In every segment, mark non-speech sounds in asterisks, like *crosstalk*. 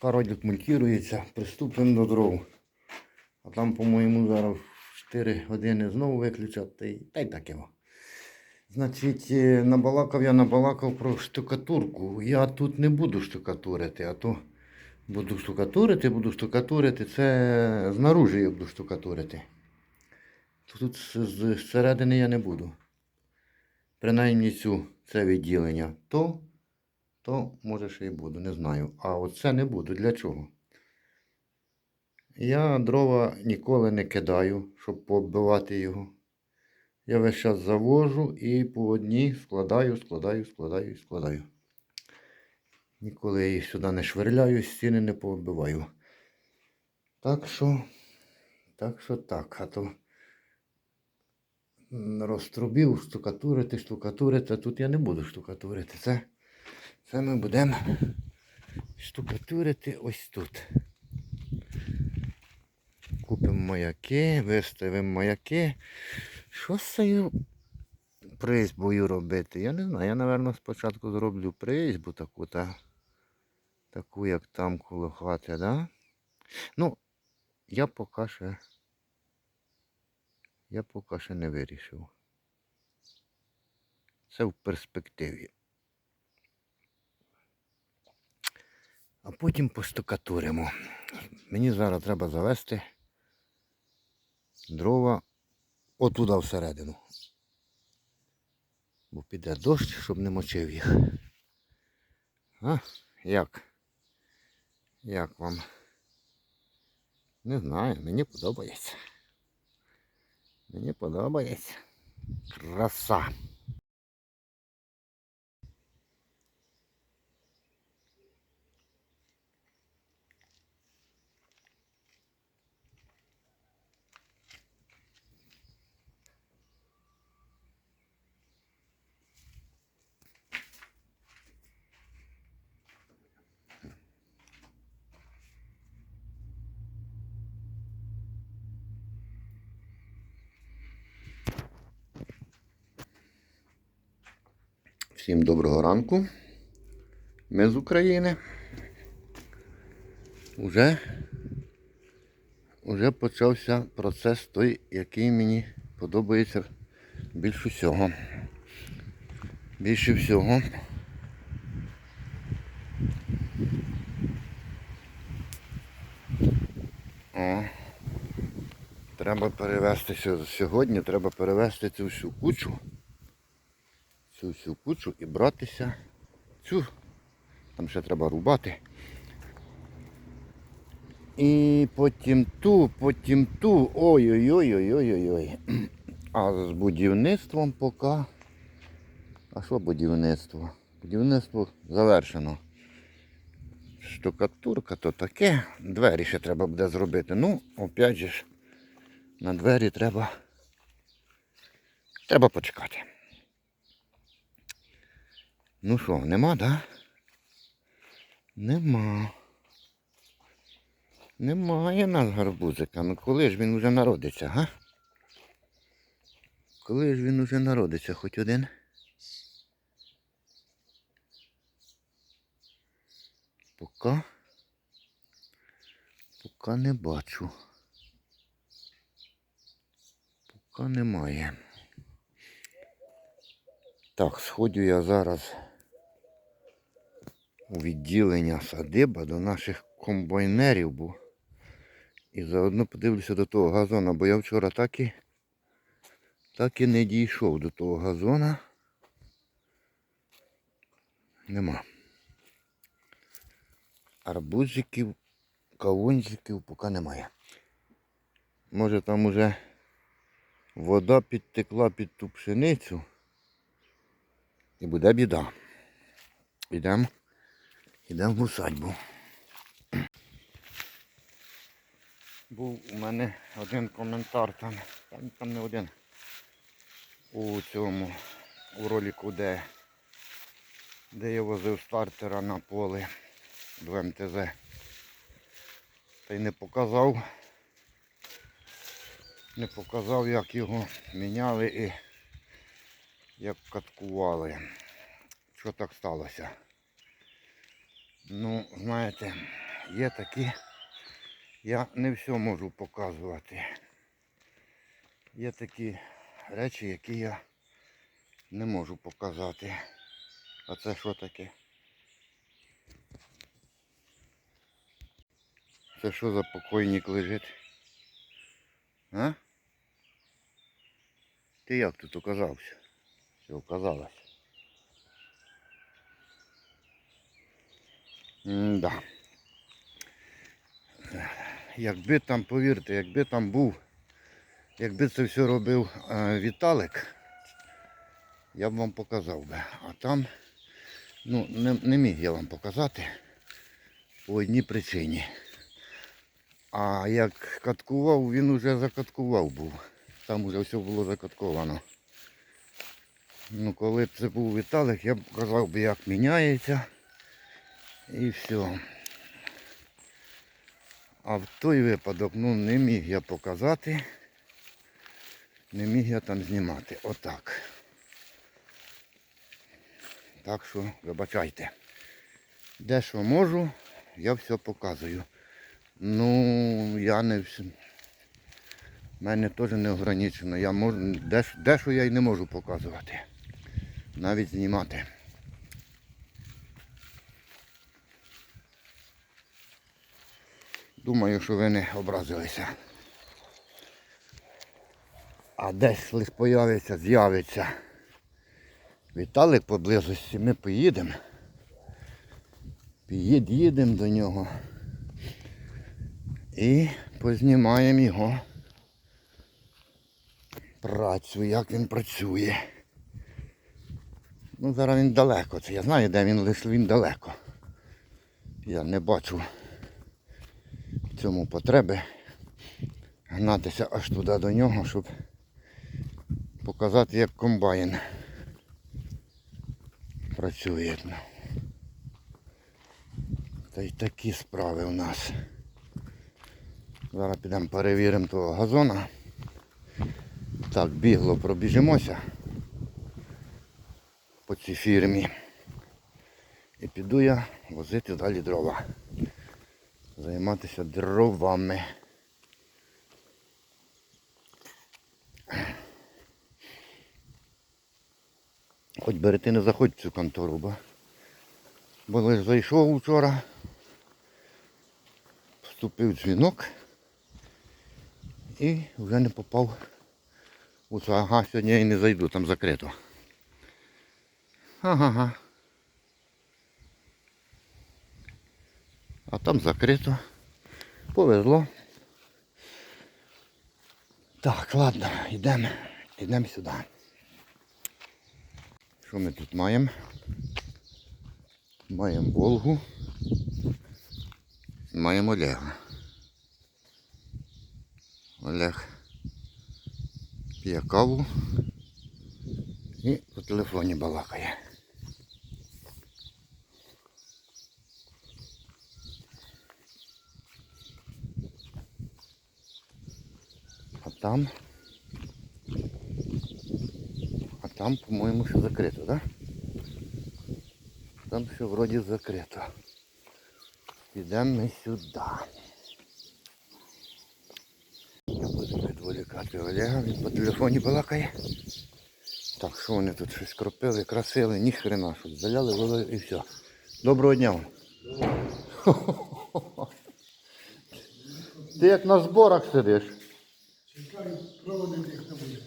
Кародік монтується, приступимо до дров. А там, по-моєму, зараз 4 години знову виключать, та й, та й таке. во. Значить, е, набалакав я набалакав про штукатурку. Я тут не буду штукатурити, а то буду штукатурити, буду штукатурити. Це знаружи я буду штукатурити. Тут зсередини я не буду. Принаймні цю це відділення. То, то може ще й буду, не знаю. А оце не буду. Для чого? Я дрова ніколи не кидаю, щоб пооббивати його. Я весь час завожу і по одній складаю, складаю, складаю і складаю. Ніколи я їх сюди не швирляю, стіни не пооббиваю. Так що, так що так, а то розтрубів, штукатурити, штукатурити, а тут я не буду штукатурити. Це, це ми будемо штукатурити ось тут. Купимо маяки, виставимо маяки. Що з цією призьбою робити? Я не знаю. Я, напевно, спочатку зроблю призьбу таку, та, таку, як там коло хати, да? Ну, я поки ще. Я поки ще не вирішив. Це в перспективі. А потім постукатуримо. Мені зараз треба завести дрова отуда всередину. Бо піде дощ, щоб не мочив їх. А? Як? Як вам? Не знаю, мені подобається. Мені подобається. Краса. Всім доброго ранку. Ми з України. Уже, уже почався процес той, який мені подобається більше всього. Більше всього. О, треба перевезти сьо- сьогодні, треба перевезти цю всю кучу цю всю кучу і братися. Цю. Там ще треба рубати. І потім ту, потім ту. Ой-ой-ой-ой-ой-ой. А з будівництвом поки. А що будівництво? Будівництво завершено. Штукатурка то таке. Двері ще треба буде зробити. Ну, опять же на двері треба. Треба почекати. Ну що, нема, да? Нема. Немає нас гарбузика. Ну коли ж він уже народиться, га? Коли ж він уже народиться, хоч один? Пока. Пока не бачу. Пока немає. Так, сходю я зараз у відділення садиба до наших комбайнерів, бо і заодно подивлюся до того газона, бо я вчора так і, так і не дійшов до того газона. Нема. Арбузиків, кавунчиків поки немає. Може там уже вода підтекла під ту пшеницю. І буде біда. Ідемо. Ідемо в усадьбу. Був у мене один коментар там, там, там не один. У цьому, у ролику, де, де я возив стартера на поле до МТЗ. Та й не показав. Не показав, як його міняли і як каткували. Що так сталося? Ну, знаєте, є такі. Я не все можу показувати. Є такі речі, які я не можу показати. А це що таке? Це що за покойник лежить? А? Ти як тут оказався? Чи М-да. Якби там, повірте, якби там був, якби це все робив е, Віталик, я б вам показав би. А там, ну, не, не міг я вам показати по одній причині. А як каткував, він уже закаткував був. Там уже все було закатковано. Ну, коли б це був Віталик, я б показав би, як міняється. І все. А в той випадок, ну, не міг я показати. Не міг я там знімати. Отак. Так що, вибачайте. Де що можу, я все показую. Ну, я не всі. мене теж не ограничено. Я можу, дещо, дещо я й не можу показувати. Навіть знімати. Думаю, що ви не образилися. А десь лише появиться, з'явиться. Віталик поблизості, ми поїдемо. Під'їдемо до нього. І познімаємо його працю, як він працює. Ну, зараз він далеко. Це я знаю, де він, лише він далеко. Я не бачу цьому потреби гнатися аж туди до нього, щоб показати, як комбайн працює. Та й такі справи у нас. Зараз підемо перевіримо того газона. Так, бігло пробіжимося по цій фірмі. І піду я возити далі дрова. Займатися дровами. Хоч бери ти не заходь в цю контору, бо, бо лиш зайшов вчора, вступив дзвінок і вже не попав у це. Ага, сьогодні я і не зайду, там закрито. Ага. А там закрито. Повезло. Так, ладно, йдемо. Йдемо сюди. Що ми тут маємо? Маємо Волгу. Маємо Олега. Олег п'є каву і по телефоні балакає. А там, а там, по-моєму, ще закрито, да? Там все вроді закрито. Підемо ми сюди. Я буду відволікати Олега, він по телефоні балакає. Так, що вони тут щось кропили, красили, ні хрена, щось заляли, вилили і все. Доброго дня вам. Ти як на зборах сидиш. Чекаю, проводити їх на буде.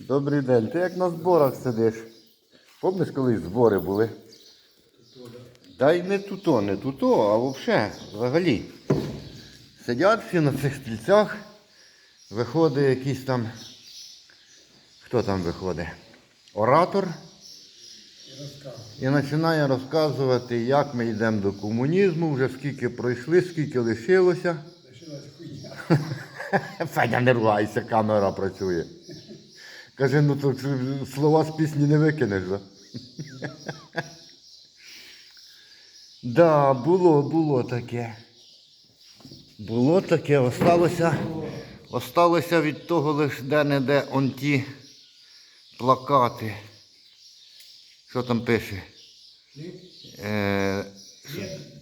Добрий день. Ти як на зборах сидиш. Помниш, колись збори були? Та й не туто, не туто, а взагалі, взагалі. Сидять всі на цих стільцях, виходить якийсь там. Хто там виходить? Оратор. І. І починає розказувати, як ми йдемо до комунізму, вже скільки пройшли, скільки лишилося. Лишилась хуйня. *laughs* *laughs* Федя, не ругайся, камера працює. Каже, ну то слова з пісні не викинеш. Да, *laughs* да було, було таке. Було таке, осталося, осталося від того лише де-не-де он ті плакати. Що там пише? Е,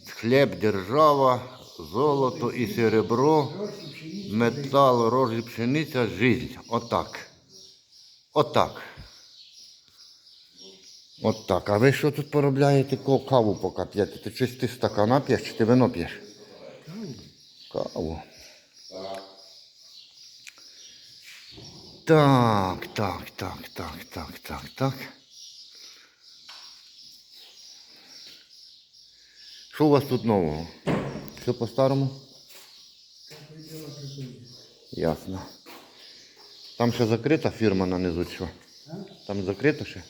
хліб, держава, Золото і серебро, метал, рожі, пшениця, жизнь. Отак. Отак. Отак. А ви що тут поробляєте? Каву поки п'єте? Ти щось ти стакана п'єш чи ти вино п'єш? Каву. Так, так, так, так, так, так, так. Що у вас тут нового? Все по-старому? Ясно. Там ще закрита фірма на низу, що? Там закрито ще?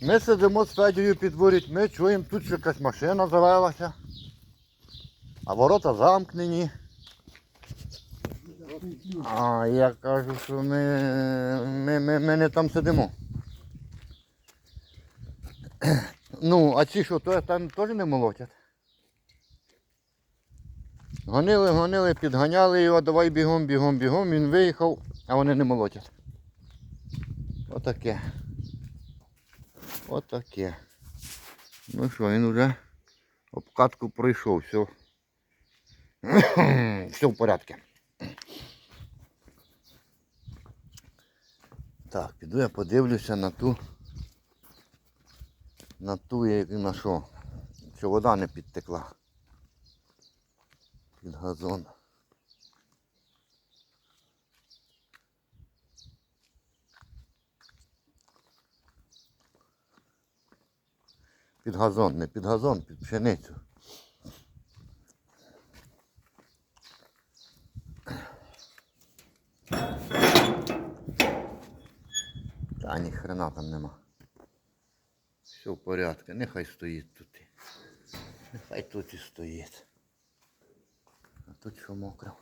Ми сидимо з Федією під ворітьми, чуємо, тут ще якась машина завелася, а ворота замкнені. А я кажу, що ми, ми, ми, ми не там сидимо. Ну, а ці що, то там теж не молотять. Гонили, гонили, підганяли його, давай бігом, бігом, бігом, він виїхав, а вони не молотять. Отаке. Отаке. Ну що, він вже обкатку пройшов, все. *coughs* все в порядку. Так, піду я подивлюся на ту. На ту, як- на що? Що вода не підтекла. Під газон. Під газон, не під газон, під пшеницю. Та ні хрена там нема. Все в порядку, нехай стоїть тут. Нехай тут і стоїть. А тут що мокро.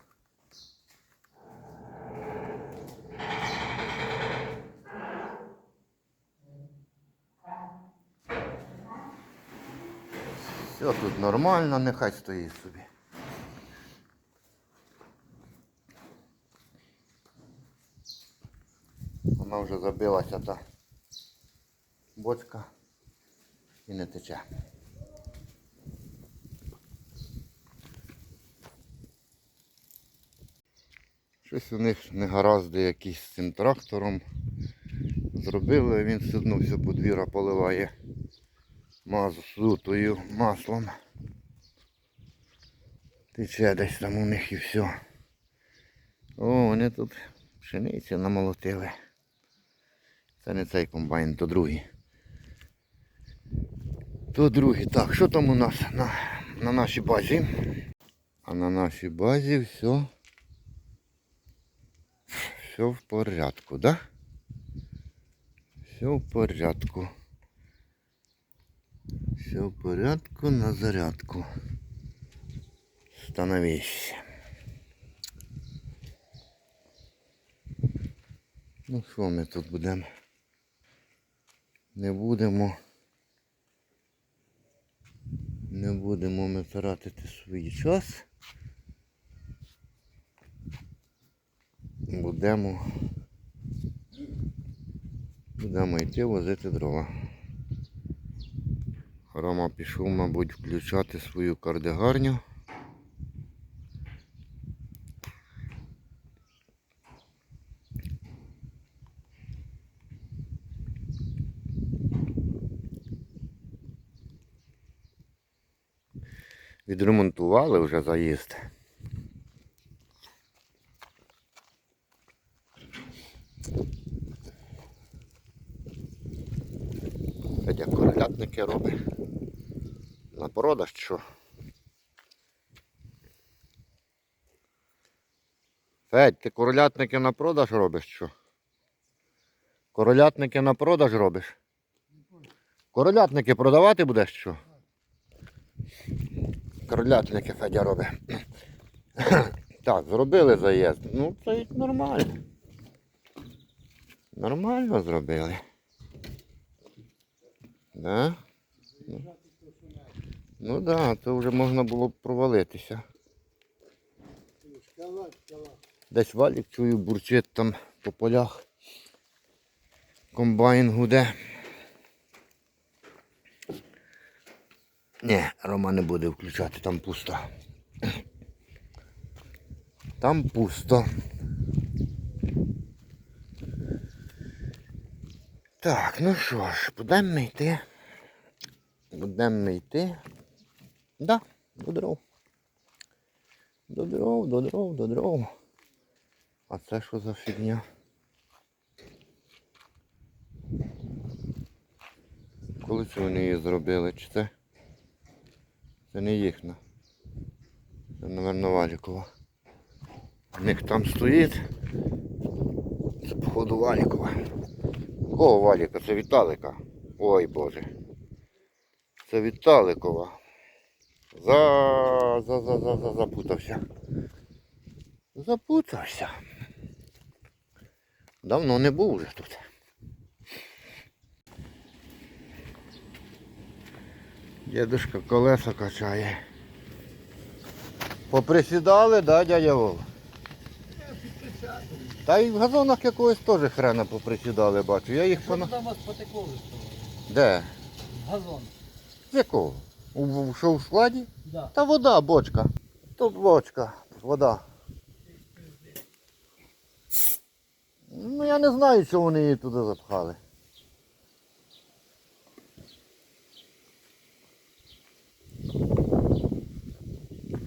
Все тут нормально, нехай стоїть собі. Вона вже забилася та бочка і не тече. Щось у них негаразди якісь з цим трактором. Зробили, він все одно все подвір'я поливає мазутою маслом. Тече десь там у них і все. О, вони тут пшениці намолотили. Це не цей комбайн, то другий. То другий. Так, що там у нас на, на нашій базі? А на нашій базі все. Все в порядку, да? Все в порядку. Все в порядку на зарядку. Становись. Ну що ми тут будемо? Не будемо. Не будемо ми тратити свій час. Будемо. Будемо йти возити дрова. Рома пішов, мабуть, включати свою кардигарню. Відремонтували вже заїзд. Федя королятники робить. На продаж що? Федь, ти королятники на продаж робиш що? Королятники на продаж робиш? Королятники продавати будеш що? Королятники Федя робить. *clears throat* Так, зробили заїзд. Ну, це нормально. Нормально зробили. Да? Ну так, да, то вже можна було б провалитися. Десь валік чую, бурчить там по полях. Комбайн гуде. Ні, Рома не буде включати, там пусто. Там пусто. Так, ну що ж, будемо йти. Будемо йти. Да, до дров. До дров, до дров, до дров. А це що за фігня? Коли це вони її зробили? Чи це? Це не їхня. Це, мабуть, Валікова. В них там стоїть. Це походу Валікова. Кого Валіка? Це Віталика. Ой Боже. Це Віталикова. За, за, за, за, за, запутався. Запутався. Давно не був вже тут. Дідушка колеса качає. Поприсідали, да, дядя Вова? Та й в газонах якогось теж хрена поприсідали, бачу. Я їх пона... там вас потекло? Де? Газон. З якого? У, у, що у складі? Да. Та вода, бочка. Тут бочка, вода. Ну я не знаю, що вони її туди запхали.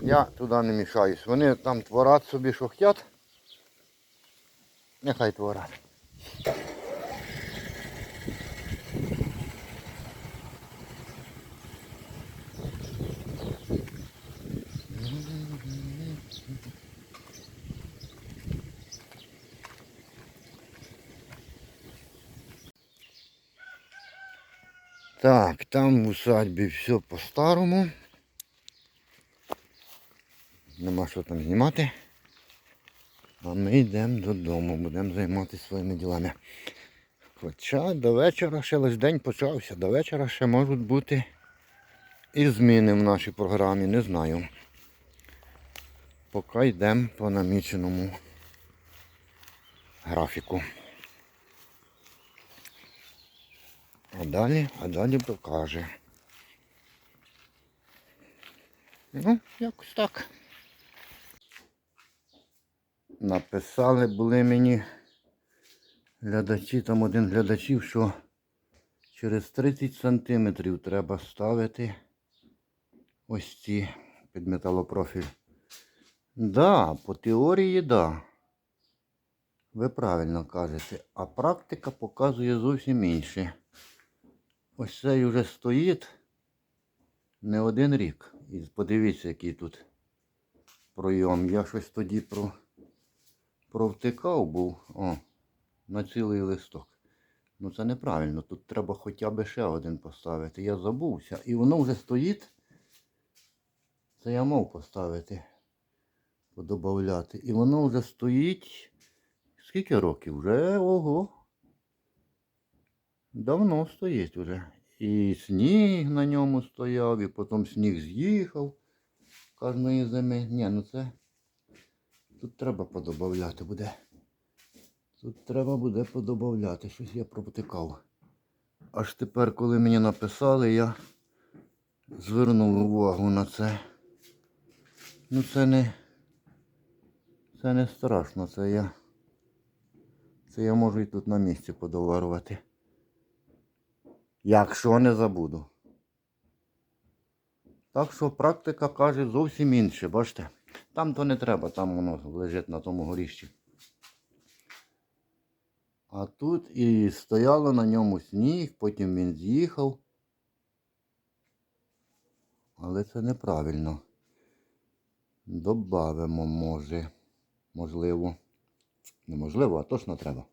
Я туди не мішаюсь. Вони там творять собі, що хотять. Нехай творять. Так, там в усадьбі все по-старому. Нема що там знімати. А ми йдемо додому, будемо займатися своїми ділами. Хоча до вечора ще лише день почався, до вечора ще можуть бути і зміни в нашій програмі, не знаю. Поки йдемо по наміченому графіку. А далі, а далі покаже. Ну, якось так. Написали були мені глядачі, там один глядачів, що через 30 сантиметрів треба ставити ось ці під металопрофіль. Да, по теорії, да. Ви правильно кажете. А практика показує зовсім інше. Ось цей вже стоїть не один рік. І подивіться, який тут пройом. Я щось тоді про, провтикав був. О, на цілий листок. Ну це неправильно. Тут треба хоча б ще один поставити. Я забувся. І воно вже стоїть. Це я мав поставити. Подобавляти. І воно вже стоїть. Скільки років? Вже ого. Давно стоїть вже. І сніг на ньому стояв, і потім сніг з'їхав кожної зими. Ні, ну це тут треба подобавляти буде. Тут треба буде подобавляти. Щось я протикав. Аж тепер, коли мені написали, я звернув увагу на це. Ну це не. Це не страшно, це я. Це я можу і тут на місці подоварувати. Якщо не забуду. Так що практика каже зовсім інше, бачите? Там то не треба, там воно лежить на тому горіщі. А тут і стояло на ньому сніг, потім він з'їхав. Але це неправильно. Добавимо, може. Можливо. Неможливо, а точно треба.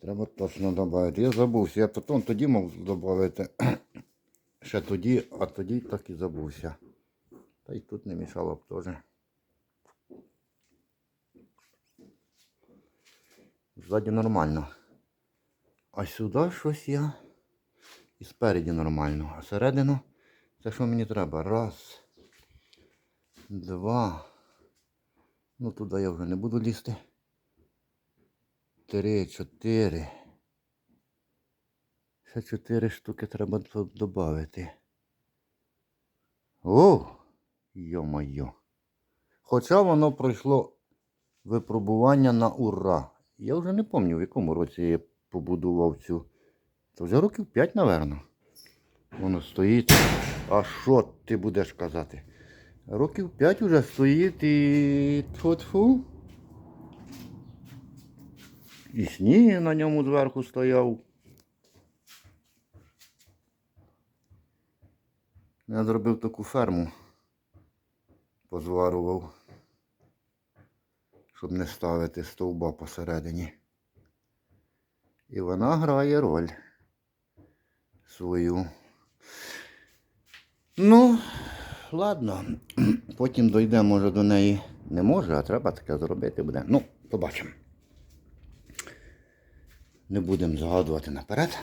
Треба точно додати. Я забувся. Я потім тоді мав додати. Ще тоді, а тоді так і забувся. Та й тут не мішало б теж. Ззаді нормально. А сюди щось я. І спереді нормально. А середину це що мені треба? Раз. Два. Ну туди я вже не буду лізти. Три, чотири. Ще чотири штуки треба додати. О! Йо-моє. Хоча воно пройшло випробування на ура. Я вже не пам'ятаю, в якому році я побудував цю. Це вже років 5, напевно. Воно стоїть. А що ти будеш казати? Років 5 вже стоїть і тьфу-тьфу. І сніг на ньому зверху стояв. Я зробив таку ферму. Позварував, щоб не ставити стовба посередині. І вона грає роль свою. Ну, ладно. Потім дойде, може, до неї не може, а треба таке зробити буде. Ну, побачимо. Не будемо загадувати наперед.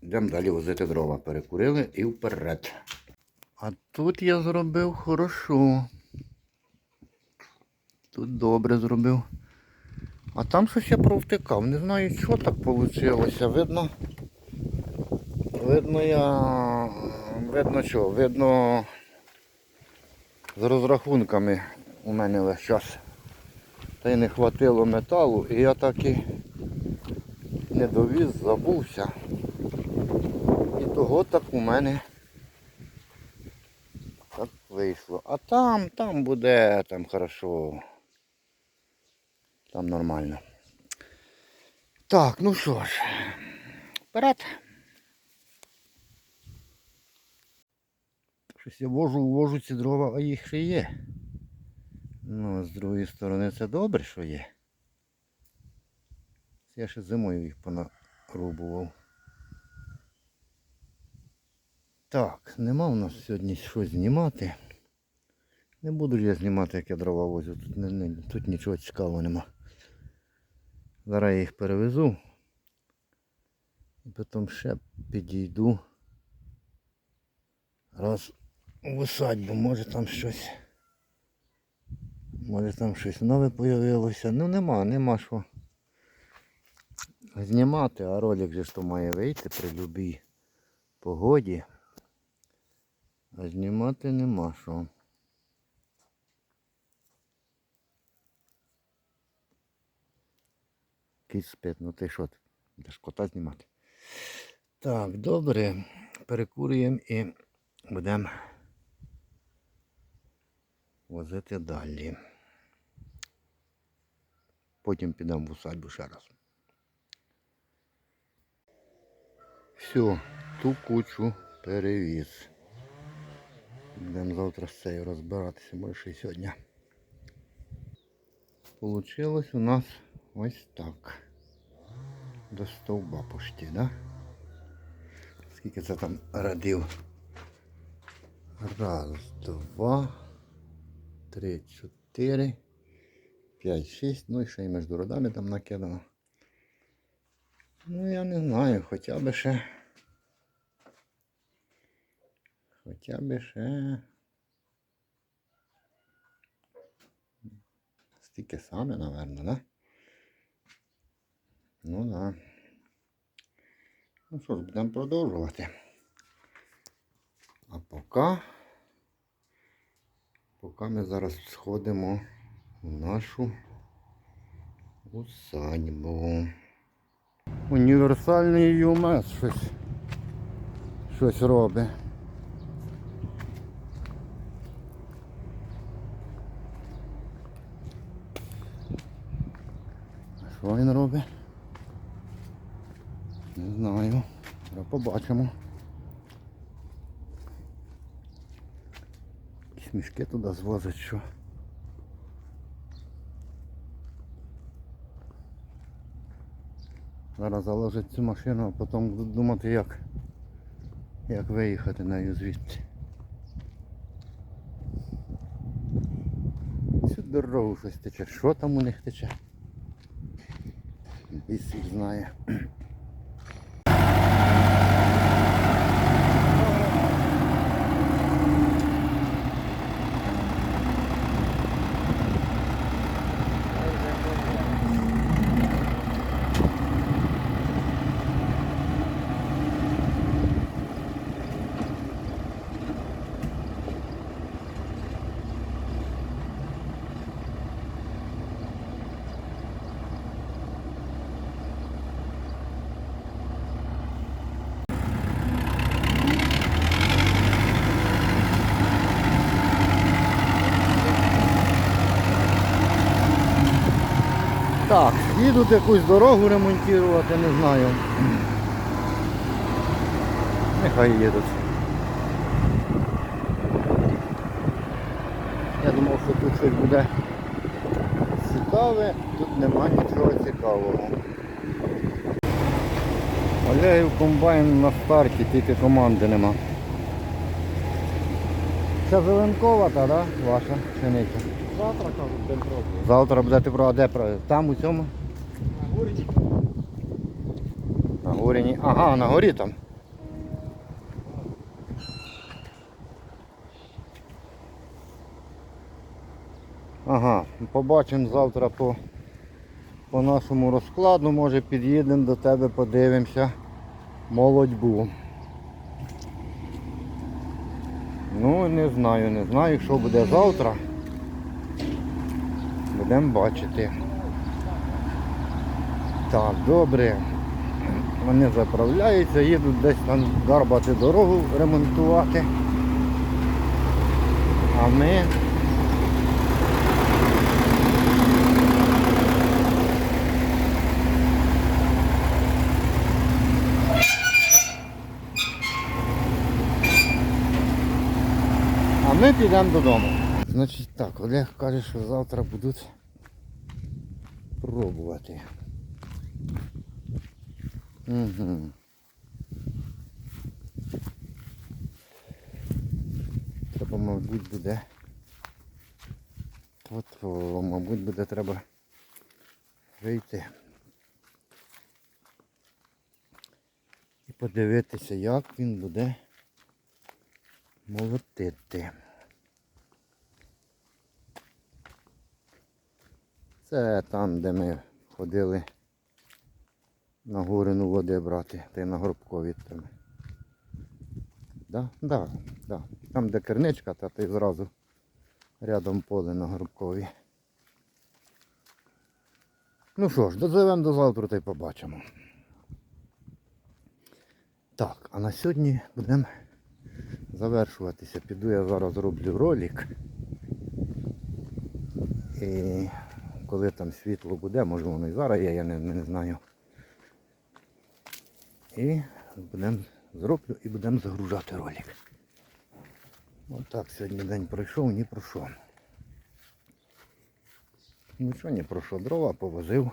Йдемо далі возити дрова. Перекурили і вперед. А тут я зробив хорошо. Тут добре зробив. А там щось я провтикав. Не знаю, що так вийшло. Видно. Видно я. Видно що? Видно з розрахунками у мене весь час. Та й не хватило металу і я так і не довіз, забувся. І того так у мене так вийшло. А там, там буде, там хорошо. Там нормально. Так, ну що ж, вперед. Щось я вожу, вожу ці дрова, а їх ще є. Ну, з другої сторони це добре, що є. Я ще зимою їх понарубував. Так, нема у нас сьогодні що знімати. Не буду я знімати, як я дрова возю. Тут, не, не, тут нічого цікавого нема. Зараз я їх перевезу. І потім ще підійду. Раз в усадьбу, може там щось. Може там щось нове появилося. Ну нема, нема що знімати, а ролик же ж то має вийти при любій погоді. А знімати нема що. Кіт спить, ну ти що? Будеш кота знімати. Так, добре. Перекурюємо і будемо возити далі. Потім підемо в усадьбу ще раз. Все, ту кучу перевіз. Будемо завтра з цією розбиратися, ще сьогодні. Получилось у нас ось так. До стовба почти, да? Скільки це там радів? Раз, два, три, чотири, п'ять, шість. Ну і ще й між родами там накидано. Ну я не знаю, хоча б ще. Хоча б ще. Стільки саме, напевно, да? Ну да. Ну що ж, будемо продовжувати. А поки, поки ми зараз сходимо в нашу усадьбу. Універсальний ЮМС щось, щось робить. Що він робить? Не знаю. Зараз побачимо. Якісь мішки туди звозять, що. Зараз заложить цю машину, а потім буду думати, як, як виїхати нею звідти. Цю дорогу щось тече. Що там у них тече? Біс їх знає. Так, їдуть якусь дорогу ремонтувати, не знаю. Нехай їдуть. Я думав, що тут щось буде цікаве, тут нема нічого цікавого. Олегів комбайн на старті, тільки команди нема. Це зеленкова та, да? Ваша пшениця. Завтра кажуть, день пробую. Завтра будете про де про там у цьому? На горі ні. Ага, на горі там. Ага, побачимо завтра по, по нашому розкладу, може під'їдемо до тебе, подивимося молодьбу. Ну, не знаю, не знаю, що буде завтра. Будемо бачити. Так, добре. Вони заправляються, їдуть десь там гарбати дорогу, ремонтувати. А ми А ми підемо додому. Значить так, Олег каже, що завтра будуть пробувати. Угу. Треба, мабуть, буде. От, мабуть, буде треба вийти і подивитися, як він буде молотити. Це там, де ми ходили на горину води брати, та й на горбкові там. Да? Да, да. Там де керничка, та ти зразу рядом поле на горбкові. Ну що ж, дозовемо до завтра та й побачимо. Так, а на сьогодні будемо завершуватися. Піду я зараз зроблю ролик. І коли там світло буде, може воно і зараз є, я не, не знаю. І будемо зроблю і будемо загружати ролик. Отак сьогодні день пройшов, ні про що. Нічого не про що. Дрова повозив,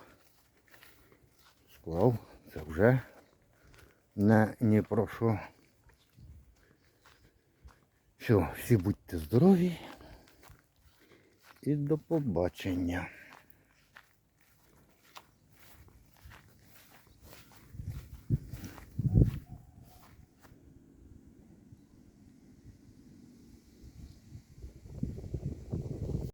склав, це вже не ні про що. Все, всі будьте здорові і до побачення.